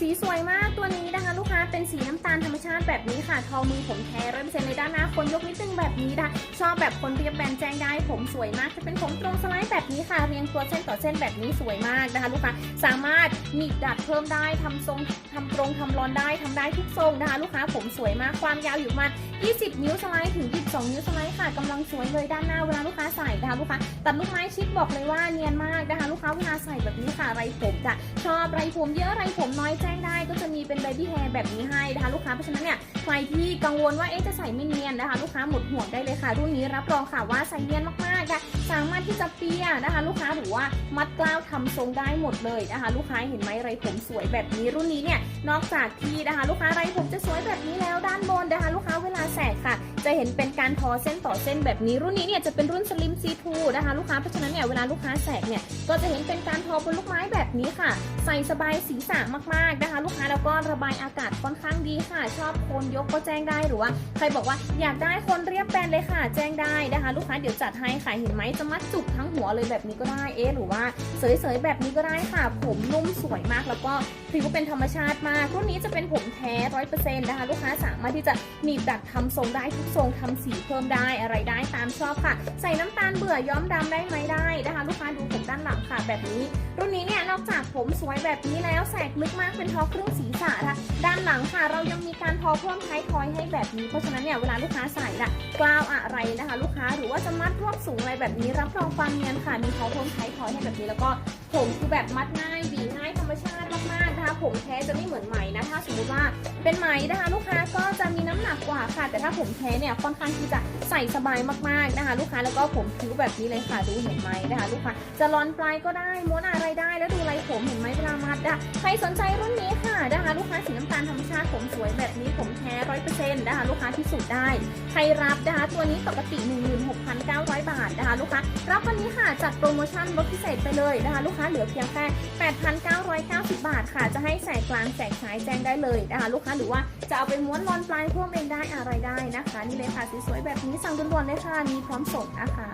สีสวยมากตัวนี้นะคะ ลูกค้าเป็นสีน้ำตาลธรรมชาติแบบนี้ค่ะ ทอมือผมแท้ร้อยเปอร์เซ็นต์เลยด้านหน้าคนยกนิดนึงแบบนี้นะชอบแบบคนเรียบแบนแจ้งได้ผมสวยมากจะเป็นผมตรงสไลด์แบบนี้ค่ะ เรียงตัวเส้นต่อเส้นแบบนี้สวยมากนะคะ ลูกค้าสามารถ หนีบดัดเพิ่มได้ทำทรงทำตรงทำร้อนได้ทำได้ทุกทรงนะคะ ลูกค้าผมสวยมากความยาวอยู่ประมาณ20 นิ้วสไลด์ถึง 22 นิ้วสไลด์ค่ะกำลังสวยเลยด้านหน้าเวลาลูกค้าใส่นะคะลูกค้าตัดลูกไม้ชิดบอกเลยว่าเนียนมากนะคะ ลูกค้าเวลาใส่แบบนี้ค่ะไรผมจะชอบไรผมเยอะไรผมน้อยแจ้งได้ ก็จะมีเป็นเบบี้แฮร์แบบนี้ให้นะคะ ลูกค้าเพราะฉะนั้นเนี่ยใครที่กังวลว่าเอ๊ะจะใส่ไม่เนียนนะคะ ลูกค้าหมดห่วงได้เลยค่ะ รุ่นนี้รับรองค่ะว่าใส่เนียนมากๆค่ะสามารถที่จะเปียนะคะ ลูกค้าหรือว่ามัดกล้าวทำทรงได้หมดเลยนะคะ ลูกค้าเห็นไหมไรผมสวยแบบนี้รุ่นนี้เนี่ยนอกจากที่นะคะ ลูกค้าไรผมจะสวยแบบนี้แล้วด้านบนนะคะ ลูกค้าเวลาแสกค่ะ จะเห็นเป็นการทอเส้นต่อเส้นแบบนี้รุ่นนี้เนี่ยจะเป็นรุ่นสลิมซีทูนะคะลูกค้าเพราะฉะนั้นเนี่ยเวลาลูกค้าแสกเนี่ยก็จะเห็นเป็นการทอบนลูกไม้แบบนี้ค่ะ ใส่สบายศีรษะมากๆนะคะ ลูกค้าแล้วก็ระบายอากาศค่อนข้างดีค่ะ ชอบโคนยกก็แจ้งได้หรือว่าใครบอกว่าอยากได้คนเรียบแบนเลยค่ะ แจ้งได้นะคะ ลูกค้าเดี๋ยวจัดให้ค่ะเห็นไหมจะมัดจุกทั้งหัวเลยแบบนี้ก็ได้เอ๊หรือว่าเสยๆแบบนี้ก็ได้ค่ะ ผมนุ่มสวยมาก แล้วก็ผิวเป็นธรรมชาติมากรุ่นนี้จะเป็นผมแท้ร้อยเปอร์เซ็นต์นะคะลูกค้าสามารถที่จะหนีบดัดทำทรงได้ทุกทรงทำสีเพิ่มได้อะไรได้ตามชอบค่ะ ใส่น้ำตาลเบื่อย้อมดำได้ไหมได้นะคะ ลูกค้าดูผมด้านหลังค่ะแบบนี้ รุ่นนี้เนี่ยนอกจากผมสวยแบบนี้แล้วแสกลึกมากเป็นทอครึ่งศีรษะค่ะด้านหลังค่ะ เรายังมีการทอเพิ่มท้ายทอยให้แบบนี้เพราะฉะนั้นเนี่ยเวลาลูกค้าใส่ละกล้าวอะไรนะคะ ลูกค้าหรือว่าจะมัดรวบสูงอะไรแบบนี้รับรองความเนียนค่ะมีทอเพิ่มท้ายทอยให้แบบนี้แล้วก็ ผมคือแบบมัดง่ายดีง่ายธรรมชาติมากๆนะคะ ผมแท้จะไม่เหมือนไหมนะถ้าสมมติว่าเป็นไหมนะคะ ลูกค้าก็จะมีน้ำหนักกว่าค่ะ แต่ถ้าผมแท้เนี่ยค่อนข้างที่จะใส่สบายมากๆนะคะ ลูกค้าแล้วก็ผมคิ้วแบบนี้เลยค่ะดูเห็นไหมนะคะ ลูกค้าจะรอนปลายก็ได้ม้วนอะไรได้แล้วดูไรผมเห็นไหมเวลามัดอะใครสนใจรุ่นนี้ค่ะ นะคะลูกค้าสีน้ำตาลธรรมชาติผมสวยแบบนี้ผมแท้ร้อยเปอร์เซ็นต์นะคะลูกค้าพิสูจน์ได้ใครรับนะคะตัวนี้ปกติ 16,900 บาทนะคะลูกค้ารับวันนี้ค่ะจัดโปรโมชั่นลดพิเศษไปเลยนะคะลูกค้าเหลือเพียงแค่ 8,990 บาทค่ะจะให้แสกกลางแสกซ้ายแจ้งได้เลยนะคะลูกค้าหรือว่าจะเอาไปม้วนรอนปลายพ่วงเองได้อะไรได้นะคะ นี่เลยค่ะสวยๆแบบนี้สั่งด่วนๆเลยค่ะมีพร้อมส่งนะคะ